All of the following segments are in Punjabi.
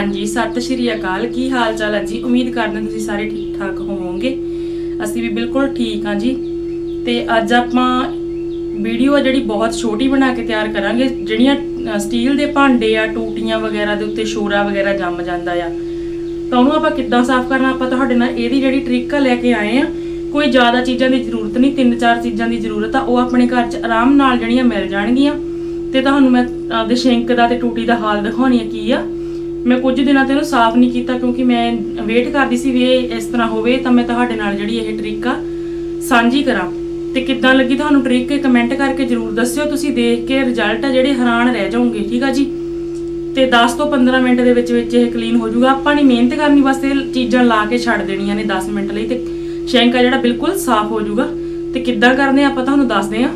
ਹਾਂਜੀ, ਸਤਿ ਸ਼੍ਰੀ ਅਕਾਲ। ਕੀ ਹਾਲ ਚਾਲ ਹੈ ਜੀ? ਉਮੀਦ ਕਰਦੇ ਤੁਸੀਂ ਸਾਰੇ ਠੀਕ ਠਾਕ ਹੋਵੋਗੇ। ਅਸੀਂ ਵੀ ਬਿਲਕੁਲ ਠੀਕ ਹਾਂ ਜੀ। ਤੇ ਅੱਜ ਆਪਾਂ ਵੀਡੀਓ ਆ ਜਿਹੜੀ ਬਹੁਤ ਛੋਟੀ ਬਣਾ ਕੇ ਤਿਆਰ ਕਰਾਂਗੇ, ਜਿਹੜੀਆਂ ਸਟੀਲ ਦੇ ਭਾਂਡੇ ਆ, ਟੂਟੀਆਂ ਵਗੈਰਾ ਦੇ ਉੱਤੇ ਸ਼ੋਰਾ ਵਗੈਰਾ ਜੰਮ ਜਾਂਦਾ ਆ। ਤਾਂ ਉਹਨੂੰ ਆਪਾਂ ਕਿੱਦਾਂ ਸਾਫ਼ ਕਰਨਾ, ਆਪਾਂ ਤੁਹਾਡੇ ਨਾਲ ਇਹਦੀ ਜਿਹੜੀ ਟ੍ਰਿਕ ਆ ਲੈ ਕੇ ਆਏ ਆ। ਕੋਈ ਜ਼ਿਆਦਾ ਚੀਜ਼ਾਂ ਦੀ ਜ਼ਰੂਰਤ ਨਹੀਂ ਤਿੰਨ ਚਾਰ ਚੀਜ਼ਾਂ ਦੀ ਜ਼ਰੂਰਤ ਆ, ਉਹ ਆਪਣੇ ਘਰ 'ਚ ਆਰਾਮ ਨਾਲ ਜਿਹੜੀਆਂ ਮਿਲ ਜਾਣਗੀਆਂ। ਤੇ ਤੁਹਾਨੂੰ ਮੈਂ ਆਪਦੇ ਸ਼ਿੰਕ ਦਾ ਤੇ ਟੂਟੀ ਦਾ ਹਾਲ ਦਿਖਾਉਣੀ ਆ, ਕੀ ਆ। ਮੈਂ ਕੁਝ ਦਿਨਾਂ ਤੋਂ ਇਹਨੂੰ ਸਾਫ਼ ਨਹੀਂ ਕੀਤਾ ਕਿਉਂਕਿ ਮੈਂ ਵੇਟ ਕਰਦੀ ਸੀ ਵੀ ਇਹ ਇਸ ਤਰ੍ਹਾਂ ਹੋਵੇ ਤਾਂ ਮੈਂ ਤੁਹਾਡੇ ਨਾਲ ਜਿਹੜੀ ਇਹ ਟ੍ਰਿਕ ਆ ਸਾਂਝੀ ਕਰਾਂ। ਤੇ ਕਿੱਦਾਂ ਲੱਗੀ ਤੁਹਾਨੂੰ ਟ੍ਰਿਕ ਕਮੈਂਟ ਕਰਕੇ ਜਰੂਰ ਦੱਸਿਓ। ਤੁਸੀਂ ਦੇਖ ਕੇ ਰਿਜ਼ਲਟ ਆ ਜਿਹੜੇ ਹੈਰਾਨ ਰਹਿ ਜਾਓਗੇ, ਠੀਕ ਆ ਜੀ? ਤੇ 10 ਤੋਂ 15 ਮਿੰਟ ਦੇ ਵਿੱਚ ਵਿੱਚ ਇਹ ਕਲੀਨ ਹੋ ਜਾਊਗਾ। ਆਪਾਂ ਨੇ ਮਿਹਨਤ ਕਰਨੀ, ਬਸ ਇਹ ਚੀਜ਼ਾਂ ਲਾ ਕੇ ਛੱਡ ਦੇਣੀਆਂ ਨੇ 10 ਮਿੰਟ ਲਈ ਤੇ ਸ਼ੈਂਕ ਆ ਜਿਹੜਾ ਬਿਲਕੁਲ ਸਾਫ਼ ਹੋ ਜਾਊਗਾ। ਤੇ ਕਿੱਦਾਂ ਕਰਨੇ ਆ ਆਪਾਂ ਤੁਹਾਨੂੰ ਦੱਸਦੇ ਆ।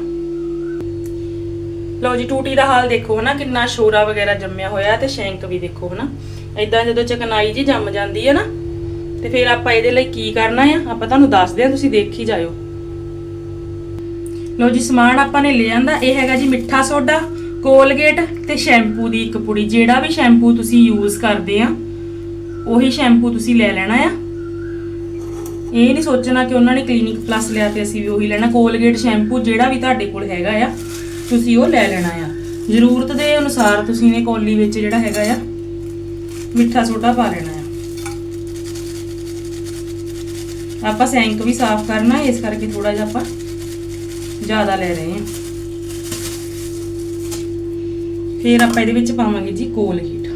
ਲਓ ਜੀ, ਟੂਟੀ ਦਾ ਹਾਲ ਦੇਖੋ ਹਨਾ, ਕਿੰਨਾ ਸ਼ੋਰਾ ਵਗੈਰਾ ਜੰਮਿਆ ਹੋਇਆ ਤੇ ਸ਼ੈਂਕ ਵੀ ਦੇਖੋ ਹਨਾ। ਇਦਾਂ ਜਦੋਂ ਚਕਨਾਈ ਜੀ ਜੰਮ ਜਾਂਦੀ ਹੈ ਨਾ, ਤੇ ਫਿਰ ਆਪਾਂ ਇਹਦੇ ਲਈ ਕੀ ਕਰਨਾ ਆ? ਆਪਾਂ ਤੁਹਾਨੂੰ ਦੱਸਦੇ ਆ ਤੁਸੀਂ ਦੇਖ ਹੀ ਜਾਇਓ। ਲਓ ਜੀ, ਸਮਾਨ ਆਪਾਂ ਨੇ ਲੈ ਆਂਦਾ, ਇਹ ਹੈਗਾ ਜੀ ਮਿੱਠਾ ਸੋਡਾ, ਕੋਲਗੇਟ ਤੇ ਸ਼ੈਂਪੂ ਦੀ ਇੱਕ ਪੁੜੀ। ਜਿਹੜਾ ਵੀ ਸ਼ੈਂਪੂ ਤੁਸੀਂ ਯੂਜ਼ ਕਰਦੇ ਆ, ਉਹੀ ਸ਼ੈਂਪੂ ਤੁਸੀਂ ਲੈ ਲੈਣਾ ਆ। ਇਹ ਨਹੀਂ ਸੋਚਣਾ ਕਿ ਉਹਨਾਂ ਨੇ ਕਲੀਨਿਕ ਪਲੱਸ ਲਿਆ ਤੇ ਅਸੀਂ ਵੀ ਉਹੀ ਲੈਣਾ। ਕੋਲਗੇਟ ਸ਼ੈਂਪੂ ਜਿਹੜਾ ਵੀ ਤੁਹਾਡੇ ਕੋਲ ਹੈਗਾ ਆ ਤੁਸੀਂ ਉਹ ਲੈ ਲੈਣਾ ਆ। ਜ਼ਰੂਰਤ ਦੇ ਅਨੁਸਾਰ ਤੁਸੀਂ ਨੇ ਕੌਲੀ ਵਿੱਚ ਜਿਹੜਾ ਹੈਗਾ ਆ, ਮਿੱਠਾ ਸੋਡਾ ਪਾ ਲੈਣਾ ਆ। ਆਪਾਂ ਸੈਂਕ ਵੀ ਸਾਫ਼ ਕਰਨਾ, ਇਸ ਕਰਕੇ ਥੋੜਾ ਜਿਹਾ ਆਪਾਂ ਜ਼ਿਆਦਾ ਲੈ ਰਹੇ ਹਾਂ ਫਿਰ ਆਪਾਂ ਇਹਦੇ ਵਿੱਚ ਪਾਵਾਂਗੇ ਜੀ ਕੋਲ ਕੋਲਗੇਟ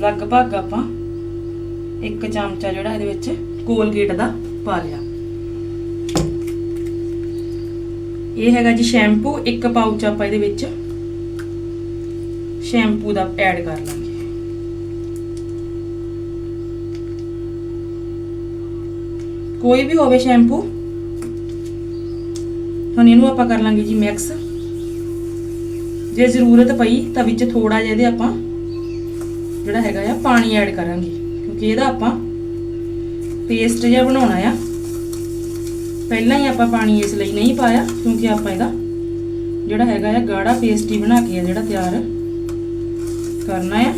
ਲਗਭਗ ਆਪਾਂ ਇੱਕ ਚਮਚਾ ਜਿਹੜਾ ਇਹਦੇ ਵਿੱਚ ਕੋਲਗੇਟ ਦਾ ਪਾ ਲਿਆ। ਇਹ ਹੈਗਾ ਜੀ ਸ਼ੈਂਪੂ, ਇੱਕ ਪਾਊਚ ਆਪਾਂ ਇਹਦੇ ਵਿੱਚ ਸ਼ੈਂਪੂ ਦਾ ਐਡ ਕਰ ਲਾਂਗੇ। ਕੋਈ ਵੀ ਹੋਵੇ ਸ਼ੈਂਪੂ, ਹੁਣ ਇਹਨੂੰ ਆਪਾਂ ਕਰ ਲਾਂਗੇ ਜੀ ਮਿਕਸ। ਜੇ ਜ਼ਰੂਰਤ ਪਈ ਤਾਂ ਵਿੱਚ ਥੋੜਾ ਜਿਹਾ ਇਹਦੇ ਆਪਾਂ ਜਿਹੜਾ ਹੈਗਾ ਆ ਪਾਣੀ ਐਡ ਕਰਾਂਗੇ, ਕਿਉਂਕਿ ਇਹਦਾ ਆਪਾਂ ਪੇਸਟ ਜਿਹਾ ਬਣਾਉਣਾ ਆ। ਪਹਿਲਾਂ ਹੀ ਆਪਾਂ ਪਾਣੀ ਇਸ ਲਈ ਨਹੀਂ ਪਾਇਆ, ਕਿਉਂਕਿ ਆਪਾਂ ਇਹਦਾ ਜਿਹੜਾ ਹੈਗਾ ਆ, ਗਾੜਾ ਪੇਸਟ ਹੀ ਬਣਾ ਕੇ ਆ, ਜਿਹੜਾ ਤਿਆਰ ਕਰਨਾ ਆ।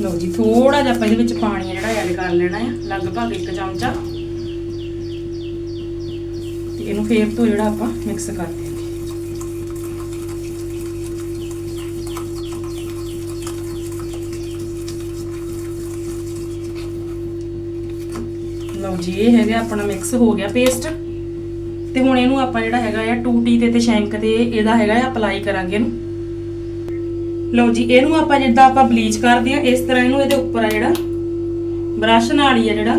ਲਓ ਜੀ ਥੋੜਾ ਜਿਹਾ ਆਪਾਂ ਇਹਦੇ ਵਿੱਚ ਪਾਣੀ ਜਿਹੜਾ ਐਡ ਕਰ ਲੈਣਾ ਆ, ਲਗਭਗ ਇੱਕ ਚਮਚਾ। ਤੇ ਇਹਨੂੰ ਫੇਰ ਤੋਂ ਜਿਹੜਾ ਆਪਾਂ ਮਿਕਸ ਕਰਦੇ ਜੀ, ਇਹ ਹੈਗਾ ਆਪਣਾ ਮਿਕਸ ਹੋ ਗਿਆ ਪੇਸਟ ਤੇ ਹੁਣ ਇਹਨੂੰ ਆਪਾਂ ਜਿਹੜਾ ਹੈਗਾ ਆ ਟੂਟੀ ਤੇ ਤੇ ਸ਼ੈਂਕ ਤੇ ਇਹਦਾ ਹੈਗਾ ਆ ਅਪਲਾਈ ਕਰਾਂਗੇ ਇਹਨੂੰ। ਲਓ ਜੀ, ਇਹਨੂੰ ਆਪਾਂ ਜਿੱਦਾਂ ਆਪਾਂ ਬਲੀਚ ਕਰਦੇ ਆ, ਇਸ ਤਰ੍ਹਾਂ ਇਹਨੂੰ ਇਹਦੇ ਉੱਪਰ ਆ ਜਿਹੜਾ ਬ੍ਰਸ਼ ਨਾਲ ਹੀ ਆ ਜਿਹੜਾ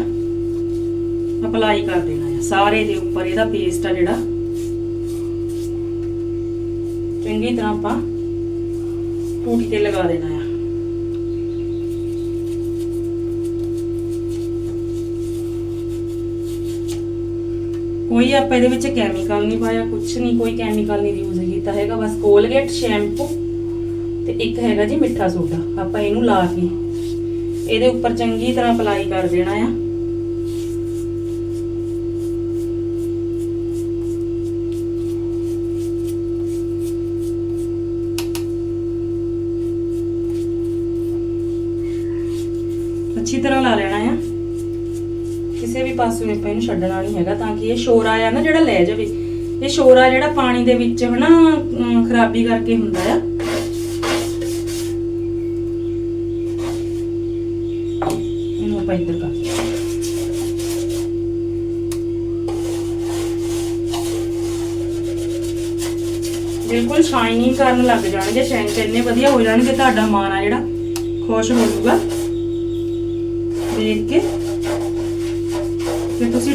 ਅਪਲਾਈ ਕਰ ਦੇਣਾ ਆ। ਸਾਰੇ ਦੇ ਉੱਪਰ ਇਹਦਾ ਪੇਸਟ ਆ ਜਿਹੜਾ। ਚੰਗੀ ਤਰ੍ਹਾਂ ਆਪਾਂ ਟੂਟੀ ਤੇ ਲਗਾ ਦੇਣਾ ਕੋਈ ਆਪਾਂ ਇਹਦੇ ਵਿੱਚ ਕੈਮੀਕਲ ਨਹੀਂ ਪਾਇਆ ਕੁਝ ਨਹੀਂ, ਕੋਈ ਕੈਮੀਕਲ ਨਹੀਂ ਯੂਜ਼ ਕੀਤਾ ਹੈਗਾ, ਬਸ ਕੋਲਗੇਟ ਸ਼ੈਂਪੂ ਤੇ ਇੱਕ ਹੈਗਾ ਜੀ ਮਿੱਠਾ ਸੋਡਾ, ਆਪਾਂ ਇਹਨੂੰ ਲਾ ਕੇ ਇਹਦੇ ਉੱਪਰ ਚੰਗੀ ਤਰ੍ਹਾਂ ਅਪਲਾਈ ਕਰ ਦੇਣਾ ਆ। ਅੱਛੀ ਤਰ੍ਹਾਂ ਲਾ ਲੈਣਾ ਆ। ਕਿਸੇ ਵੀ ਪਾਸੇ ਆਪਾਂ ਇਹਨੂੰ ਛੱਡਣਾ ਨਹੀਂ ਹੈਗਾ, ਤਾਂ ਕਿ ਇਹ ਸ਼ੋਰਾ ਆ ਨਾ ਜਿਹੜਾ ਲੈ ਜਾਵੇ। ਇਹ ਸ਼ੋਰਾ ਜਿਹੜਾ ਪਾਣੀ ਦੇ ਵਿੱਚ ਹਨਾ ਖਰਾਬੀ ਕਰਕੇ ਹੁੰਦਾ ਆ। ਇਹਨੂੰ ਆਪਾਂ ਇੱਧਰ ਕਰ ਬਿਲਕੁਲ ਸ਼ਾਈਨਿੰਗ ਕਰਨ ਲੱਗ ਜਾਣਗੇ ਸ਼ੈਂਕ ਇੰਨੇ ਵਧੀਆ ਹੋ ਜਾਣਗੇ, ਤੁਹਾਡਾ ਮਨ ਆ ਜਿਹੜਾ, ਖੁਸ਼ ਹੋ ਜਾਊਗਾ। ਦੇਖ ਕੇ।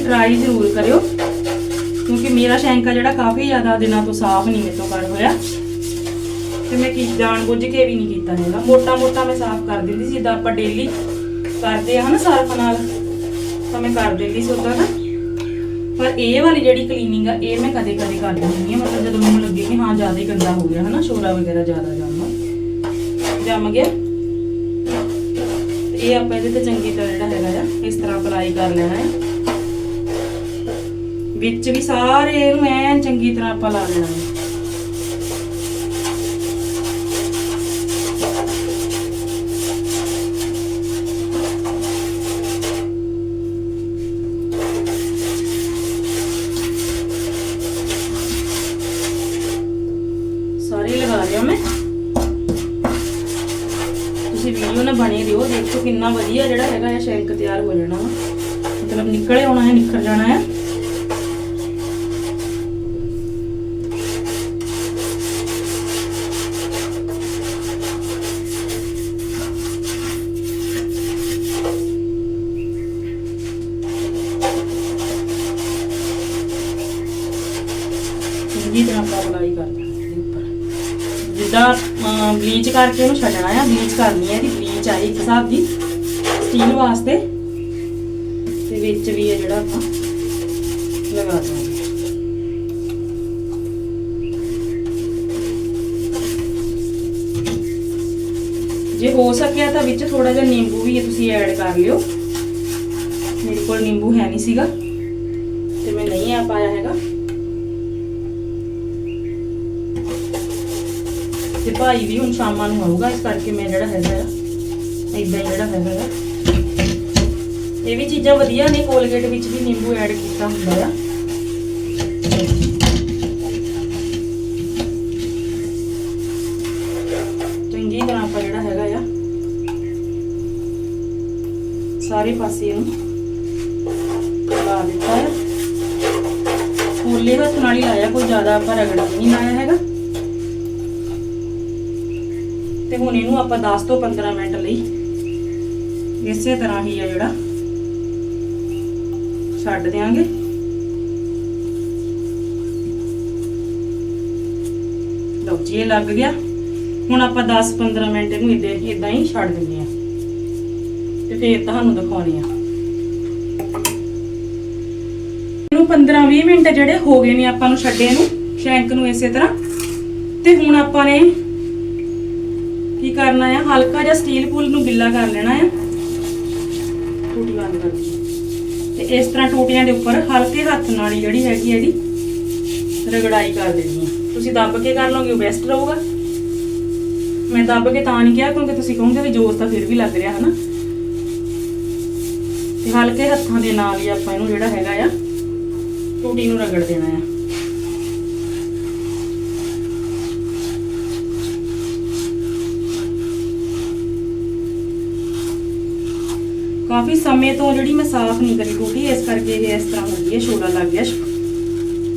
ਟਰਾਈ ਜ਼ਰੂਰ ਕਰਿਓ। ਕਿਉਂਕਿ ਮੇਰਾ ਸ਼ੈਂਕਾ ਜਿਹੜਾ ਕਾਫੀ ਜ਼ਿਆਦਾ ਦਿਨਾਂ ਤੋਂ ਸਾਫ਼ ਨਹੀਂ ਮੇਰੇ ਕਰ ਹੋਇਆ। ਤੇ ਮੈਂ ਕੀ ਜਾਣ ਬੁੱਝ ਕੇ ਵੀ ਨਹੀਂ ਕੀਤਾ ਹੈਗਾ। ਮੋਟਾ ਮੋਟਾ ਮੈਂ ਸਾਫ਼ ਕਰ ਦਿੰਦੀ ਸੀ। ਜਿੱਦਾਂ ਆਪਾਂ ਡੇਲੀ ਕਰਦੇ ਆ ਹਨਾ ਸਰਫ ਨਾਲ, ਤਾਂ ਮੈਂ ਕਰ ਦਿੰਦੀ ਸੀ ਉਦਾਂ ਨਾ ਪਰ ਇਹ ਵਾਲੀ ਜਿਹੜੀ ਕਲੀਨਿੰਗ ਆ, ਇਹ ਮੈਂ ਕਦੇ ਕਦੇ ਕਰ ਦਿੰਦੀ ਹਾਂ। ਮਤਲਬ ਜਦੋਂ ਮੈਨੂੰ ਲੱਗੇ ਕਿ ਹਾਂ, ਜ਼ਿਆਦਾ ਹੀ ਗੰਦਾ ਹੋ ਗਿਆ ਹਨਾ, ਸ਼ੋਰਾ ਵਗੈਰਾ ਜ਼ਿਆਦਾ ਜੰਮ ਜੰਮ ਗਿਆ। ਇਹ ਆਪਾਂ ਇਹਦੇ ਤੇ ਚੰਗੀ ਤਰ੍ਹਾਂ ਜਿਹੜਾ ਹੈਗਾ ਆ, ਇਸ ਤਰ੍ਹਾਂ ਅਪਲਾਈ ਕਰ ਲੈਣਾ ਹੈ। ਵਿੱਚ ਵੀ ਸਾਰੇ ਇਹਨੂੰ ਐਨ ਚੰਗੀ ਤਰ੍ਹਾਂ ਆਪਾਂ ਲਾ ਦੇਣਾ ਸਾਰੇ ਲਗਾ ਲਿਆ ਮੈਂ। ਤੁਸੀਂ ਵੀਡੀਓ ਨਾਲ ਬਣੇ ਰਹੋ ਦੇਖੋ ਕਿੰਨਾ ਵਧੀਆ ਜਿਹੜਾ ਹੈਗਾ ਇਹ ਸ਼ੈਂਕ ਤਿਆਰ ਹੋ ਜਾਣਾ ਮਤਲਬ ਨਿਕਲੇ ਆਉਣਾ ਹੈ ਨਿਕਲ ਜਾਣਾ ਹੈ। ਕਰਕੇ ਉਹਨੂੰ ਛੱਡਣਾ ਆ ਬਲੀਚ ਕਰਨੀ ਹੈ ਇਹਦੀ ਬਲੀਚ ਆਈ ਇੱਕ ਹਿਸਾਬ ਦੀ। ਸਟੀਲ ਵਾਸਤੇ। ਤੇ ਵਿੱਚ ਵੀ ਇਹ ਜਿਹੜਾ ਆਪਾਂ ਲਗਾ ਦਾਂਗੇ। ਜੇ ਹੋ ਸਕਿਆ ਤਾਂ ਵਿੱਚ ਥੋੜਾ ਜਿਹਾ ਨਿੰਬੂ ਵੀ ਤੁਸੀਂ ਐਡ ਕਰ ਲਿਓ। ਮੇਰੇ ਕੋਲ ਨਿੰਬੂ ਹੈ ਨਹੀਂ ਸੀਗਾ। ਤੇ ਮੈਂ ਨਹੀਂ ਆ ਪਾਇਆ ਹੈਗਾ। ਤੇ ਭਾਈ ਵੀ ਹੁਣ ਸ਼ਾਮਾਂ ਨੂੰ ਆਊਗਾ, ਇਸ ਕਰਕੇ ਮੈਂ ਜਿਹੜਾ ਹੈਗਾ ਆ ਇਦਾਂ ਹੀ ਜਿਹੜਾ ਹੈਗਾ ਆ। ਇਹ ਵੀ ਚੀਜ਼ਾਂ ਵਧੀਆ ਨੇ, ਕੋਲਗੇਟ ਵਿੱਚ ਵੀ ਨਿੰਬੂ ਐਡ ਕੀਤਾ ਹੁੰਦਾ ਆ। ਚੰਗੀ ਤਰ੍ਹਾਂ ਆਪਾਂ ਜਿਹੜਾ ਹੈਗਾ ਆ, ਸਾਰੇ ਪਾਸੇ ਇਹਨੂੰ ਲਾ ਦਿੱਤਾ ਹੈ ਫੁੱਲੇ ਹੱਥ ਨਾਲ ਹੀ ਲਾਇਆ, ਕੋਈ ਜ਼ਿਆਦਾ ਆਪਾਂ ਰਗੜ ਨਹੀਂ ਲਾਇਆ ਹੈਗਾ। ਤੇ ਹੁਣ ਇਹਨੂੰ ਆਪਾਂ 10 ਤੋਂ 15 ਮਿੰਟ ਲਈ ਇਸੇ ਤਰ੍ਹਾਂ ਹੀ ਆ ਜਿਹੜਾ ਛੱਡ ਦਿਆਂਗੇ। ਲਓ ਜੀ, ਇਹ ਲੱਗ ਗਿਆ। ਹੁਣ ਆਪਾਂ 10-15 ਮਿੰਟ ਇਹਨੂੰ ਇਦਾਂ ਇਦਾਂ ਹੀ ਛੱਡ ਦਿੰਦੇ ਆ। ਤੇ ਫੇਰ ਤੁਹਾਨੂੰ ਦਿਖਾਉਣੇ ਆ। ਇਹਨੂੰ 15-20 ਮਿੰਟ ਜਿਹੜੇ ਹੋ ਗਏ ਨੇ ਆਪਾਂ ਨੂੰ ਛੱਡੇ ਨੂੰ, ਸ਼ੈਂਕ ਨੂੰ ਇਸੇ ਤਰ੍ਹਾਂ। ਤੇ ਹੁਣ ਆਪਾਂ ਨੇ ਕਰਨਾ ਆ ਹਲਕਾ ਜਿਹਾ ਸਟੀਲ ਪੂਲ ਨੂੰ ਗਿੱਲਾ ਕਰ ਲੈਣਾ ਆ। ਟੂਟੀ ਬੰਦ ਕਰ ਤੇ ਇਸ ਤਰ੍ਹਾਂ ਟੂਟੀਆਂ ਦੇ ਉੱਪਰ ਹਲਕੇ ਹੱਥ ਨਾਲ ਜਿਹੜੀ ਹੈਗੀ ਇਹਦੀ ਰਗੜਾਈ ਕਰ ਦੇਣੀ ਤੁਸੀਂ ਦੱਬ ਕੇ ਕਰ ਲਓਗੇ ਉਹ ਬੈਸਟ ਰਹੂਗਾ। ਮੈਂ ਦੱਬ ਕੇ ਤਾਂ ਨਹੀਂ ਕਿਹਾ ਕਿਉਂਕਿ ਤੁਸੀਂ ਕਹੋਗੇ ਵੀ ਜ਼ੋਰ ਤਾਂ ਫਿਰ ਵੀ ਲੱਗ ਰਿਹਾ ਹਨਾ? ਤੇ ਹਲਕੇ ਹੱਥਾਂ ਦੇ ਨਾਲ ਹੀ ਆਪਾਂ ਇਹਨੂੰ ਜਿਹੜਾ ਹੈਗਾ ਆ ਟੂਟੀ ਨੂੰ ਰਗੜ ਦੇਣਾ ਆ। ਕਾਫੀ ਸਮੇਂ ਤੋਂ ਜਿਹੜੀ ਮੈਂ ਸਾਫ਼ ਨਹੀਂ ਕਰੀ ਟੂਟੀ ਇਸ ਕਰਕੇ ਇਹ ਇਸ ਤਰ੍ਹਾਂ ਹੁੰਦੀ ਹੈ, ਸ਼ੋਰਾ ਲੱਗ ਗਿਆ।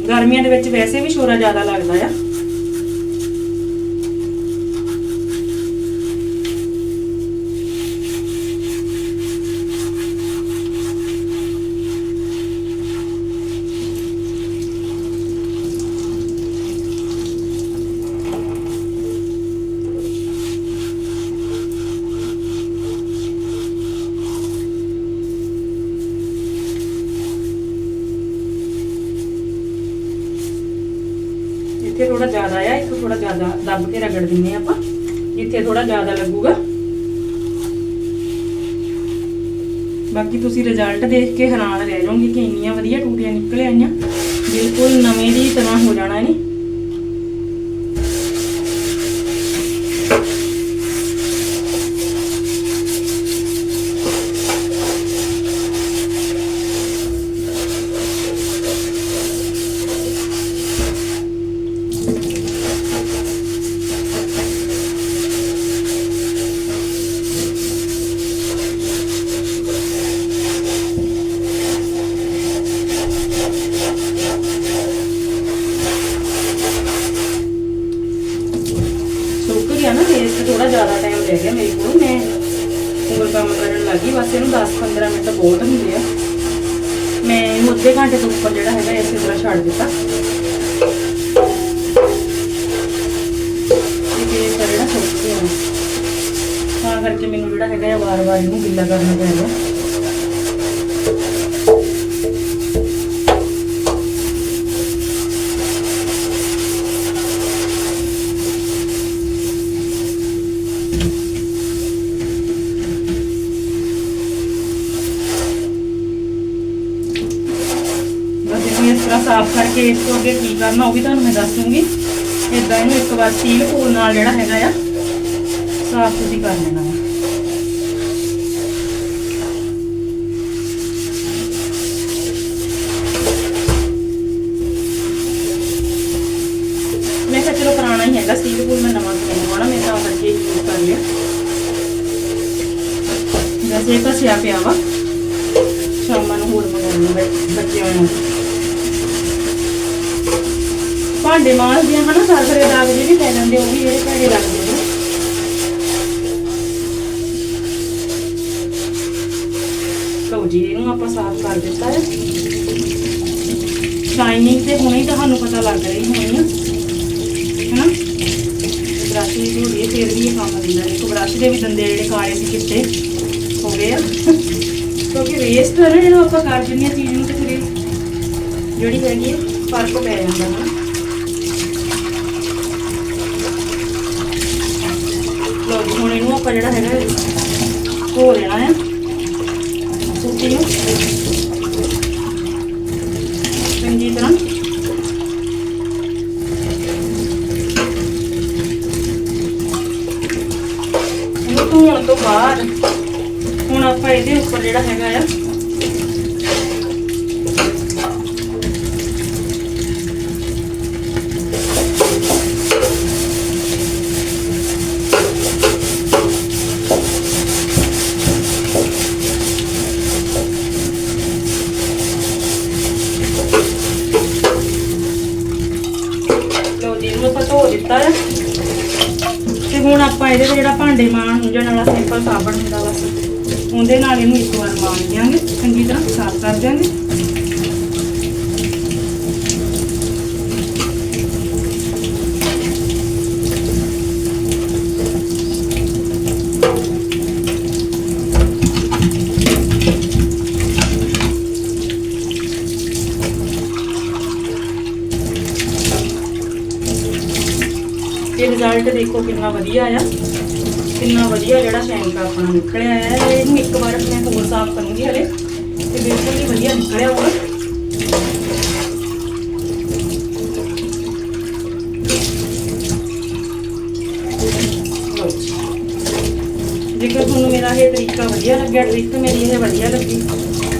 ਗਰਮੀਆਂ ਦੇ ਵਿੱਚ ਵੈਸੇ ਵੀ ਸ਼ੋਰਾ ਜ਼ਿਆਦਾ ਲੱਗਦਾ ਆ। ਜ਼ਿਆਦਾ ਆ, ਇੱਥੋਂ ਥੋੜਾ ਜ਼ਿਆਦਾ ਦੱਬ ਕੇ ਰਗੜ ਦਿੰਨੇ ਆ ਆਪਾਂ। ਜਿੱਥੇ ਥੋੜਾ ਜ਼ਿਆਦਾ ਲੱਗੂਗਾ। ਬਾਕੀ ਤੁਸੀਂ ਰਿਜ਼ਲਟ ਦੇਖ ਕੇ ਹੈਰਾਨ ਰਹਿ ਜਾਓਗੇ ਕਿ ਇੰਨੀਆਂ ਵਧੀਆ ਟੂਟੀਆਂ ਨਿਕਲ ਆਈਆਂ। ਬਿਲਕੁਲ ਨਵੇਂ ਦੀ ਤਰ੍ਹਾਂ ਹੋ ਜਾਣਾ ਇਹਨੇ ਸੁੱਕ ਗਿਆ ਨਾ ਟੇਸਟ ਥੋੜਾ ਜ਼ਿਆਦਾ ਟਾਈਮ ਰਹਿ ਗਿਆ ਮੇਰੇ ਕੋਲ ਮੈਂ ਹੋਰ ਕੰਮ ਕਰਨ ਲੱਗੀ ਬਸ ਇਹਨੂੰ 10-15 ਮਿੰਟ ਬਹੁਤ ਹੁੰਦੇ ਆ। ਮੈਂ ਇਹਨੂੰ ਅੱਧੇ ਘੰਟੇ ਤੋਂ ਉੱਪਰ ਜਿਹੜਾ ਹੈਗਾ, ਇਸੇ ਤਰ੍ਹਾਂ ਛੱਡ ਦਿੱਤਾ। ਇਹ ਟੇਸਟ ਜਿਹੜਾ ਸੁੱਕ ਗਿਆ। ਤਾਂ ਕਰਕੇ ਮੈਨੂੰ ਜਿਹੜਾ ਹੈਗਾ ਵਾਰ-ਵਾਰ ਇਹਨੂੰ ਗਿੱਲਾ ਕਰਨਾ ਪੈਂਦਾ ਅੱਗੇ ਕੀ ਕਰਨਾ, ਉਹ ਵੀ ਤੁਹਾਨੂੰ ਮੈਂ ਦੱਸ ਦੂੰਗੀ। ਇਦਾਂ ਇਹਨੂੰ ਇੱਕ ਵਾਰ ਸਟੀਲ ਪੂਲ ਨਾਲ ਜਿਹੜਾ ਹੈਗਾ ਆ, ਸਾਫ਼ ਤੁਸੀਂ ਕਰ ਲੈਣਾ ਮੈਂ ਕਿਹਾ ਚਲੋ ਪੁਰਾਣਾ ਹੀ ਹੈਗਾ ਸਟੀਲ ਪੂਲ ਮੈਂ ਨਵਾਂ ਖਰੀਦਿਆ ਮੈਂ ਤਾਂ ਕਰਕੇ ਯੂਜ਼ ਕਰ ਲਿਆ। ਵੈਸੇ ਇਹ ਘਸਿਆ ਪਿਆ ਵਾ। ਸ਼ਾਮਾਂ ਨੂੰ ਹੋਰ ਮੰਗਾਉਣੀ ਬੱਚਿਆਂ ਨੂੰ। ਭਾਂਡੇ ਮਾਂਜਦੇ ਆ ਹਨਾ ਸਰਸਰੇ ਦਾਗ ਜਿਹੇ ਪੈ ਜਾਂਦੇ ਉਹ ਵੀ ਜਿਹੜੇ ਭੈੜੇ ਲੱਗਦੇ ਨੇ। ਲਓ ਜੀ ਇਹਨੂੰ ਆਪਾਂ ਸਾਫ਼ ਕਰ ਦਿੱਤਾ ਹੈ। ਸ਼ਾਈਨਿੰਗ ਤੇ ਹੁਣੇ ਤੁਹਾਨੂੰ ਪਤਾ ਲੱਗ ਰਹੀ ਹੋਣੀ ਹਨਾ? ਬ੍ਰਸ਼ ਦੀ ਧੂੜੀ ਹੈ ਫਿਰ ਵੀ ਇਹ ਕੰਮ ਦਿੰਦਾ ਦੇਖੋ ਬ੍ਰਸ਼ ਦੇ ਵੀ ਦੰਦੇ ਜਿਹੜੇ ਕਾਲੇ ਸੀ ਕਿੱਤੇ ਹੋ ਗਏ ਆ। ਕਿਉਂਕਿ ਵੇਸਟ ਹੈ ਨਾ ਜਦੋਂ ਆਪਾਂ ਕਰ ਦਿੰਦੇ ਆ ਚੀਜ਼ ਨੂੰ ਤੇ ਫਿਰ ਜਿਹੜੀ ਹੈਗੀ ਆ, ਫ਼ਰਕ ਪੈ ਜਾਂਦਾ ਹਨਾ। ਲਓ ਹੁਣ ਇਹਨੂੰ ਆਪਾਂ ਜਿਹੜਾ ਹੈਗਾ ਧੋ ਲੈਣਾ ਹੈ। ਸੂਟੀ ਨੂੰ। ਚੰਗੀ ਤਰ੍ਹਾਂ। ਇਹਨੂੰ ਧੋਣ ਤੋਂ ਬਾਅਦ ਹੁਣ ਆਪਾਂ ਇਹਦੇ ਉੱਪਰ ਜਿਹੜਾ ਹੈਗਾ ਆ ਲਓ ਜੀ ਇਹਨੂੰ ਆਪਾਂ ਧੋ ਦਿੱਤਾ ਹੈ ਤੇ ਹੁਣ ਆਪਾਂ ਇਹਦੇ ਤੇ ਜਿਹੜਾ ਭਾਂਡੇ ਮਾਣ ਹੁੰਜਣ ਵਾਲਾ ਸਿੰਪਲ ਸਾਬਣ ਹੁੰਦਾ ਵਾ, ਉਹਦੇ ਨਾਲ ਇਹਨੂੰ ਇੱਕ ਵਾਰ ਮਾਣ ਦਿਆਂਗੇ, ਚੰਗੀ ਤਰ੍ਹਾਂ ਸਾਫ਼ ਕਰ ਦਿਆਂਗੇ ਇਹ ਰਿਜ਼ਲਟ ਦੇਖੋ ਕਿੰਨਾ ਵਧੀਆ ਆ। ਕਿੰਨਾ ਵਧੀਆ ਜਿਹੜਾ ਸ਼ੈਂਕ ਆਪਣਾ ਨਿਕਲਿਆ ਹੈ ਇਹਨੂੰ ਇੱਕ ਵਾਰ ਮੈਂ ਹੋਰ ਸਾਫ਼ ਕਰੂੰਗੀ ਹਲੇ। ਤੇ ਬਿਲਕੁਲ ਹੀ ਵਧੀਆ ਨਿਕਲਿਆ ਹੋਊਗਾ। ਜੇਕਰ ਤੁਹਾਨੂੰ ਮੇਰਾ ਇਹ ਤਰੀਕਾ ਵਧੀਆ ਲੱਗਿਆ। ਟ੍ਰਿਕ ਮੇਰੀ ਇਹ ਵਧੀਆ ਲੱਗੀ।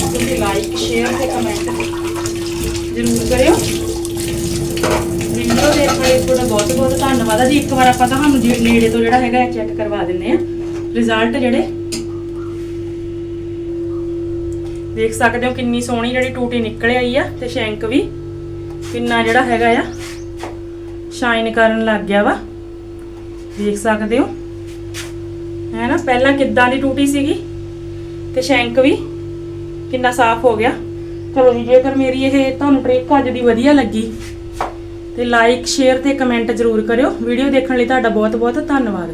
ਤੁਸੀਂ ਲਾਈਕ ਸ਼ੇਅਰ ਤੇ ਕਮੈਂਟ ਜ਼ਰੂਰ ਕਰਿਓ। ਵੀਡੀਓ ਦੇਖਣ ਲਈ ਤੁਹਾਡਾ ਬਹੁਤ ਬਹੁਤ ਧੰਨਵਾਦ ਆ ਜੀ। ਇੱਕ ਵਾਰ ਆਪਾਂ ਤੁਹਾਨੂੰ ਜੀ ਨੇੜੇ ਤੋਂ ਜਿਹੜਾ ਹੈਗਾ ਚੈੱਕ ਕਰਵਾ ਦਿੰਨੇ ਆ ਰਿਜ਼ਲਟ ਜਿਹੜੇ ਦੇਖ ਸਕਦੇ ਹੋ ਕਿੰਨੀ ਸੋਹਣੀ ਜਿਹੜੀ ਟੂਟੀ ਨਿਕਲ ਆਈ ਆ ਤੇ ਸ਼ੈਂਕ ਵੀ ਕਿੰਨਾ ਜਿਹੜਾ ਹੈਗਾ ਆ ਸ਼ਾਈਨ ਕਰਨ ਲੱਗ ਗਿਆ ਵਾ। ਦੇਖ ਸਕਦੇ ਹੋ। ਹੈ ਨਾ ਪਹਿਲਾਂ ਕਿੱਦਾਂ ਦੀ ਟੂਟੀ ਸੀਗੀ ਤੇ ਸ਼ੈਂਕ ਵੀ ਕਿੰਨਾ ਸਾਫ਼ ਹੋ ਗਿਆ। ਚਲੋ ਜੀ, ਜੇਕਰ ਮੇਰੀ ਇਹ ਤੁਹਾਨੂੰ ਟ੍ਰਿਕ ਅੱਜ ਦੀ ਵਧੀਆ ਲੱਗੀ ਤੇ ਲਾਈਕ ਸ਼ੇਅਰ ਤੇ ਕਮੈਂਟ ਜ਼ਰੂਰ ਕਰਿਓ। ਵੀਡੀਓ ਦੇਖਣ ਲਈ ਤੁਹਾਡਾ ਬਹੁਤ ਬਹੁਤ ਧੰਨਵਾਦ।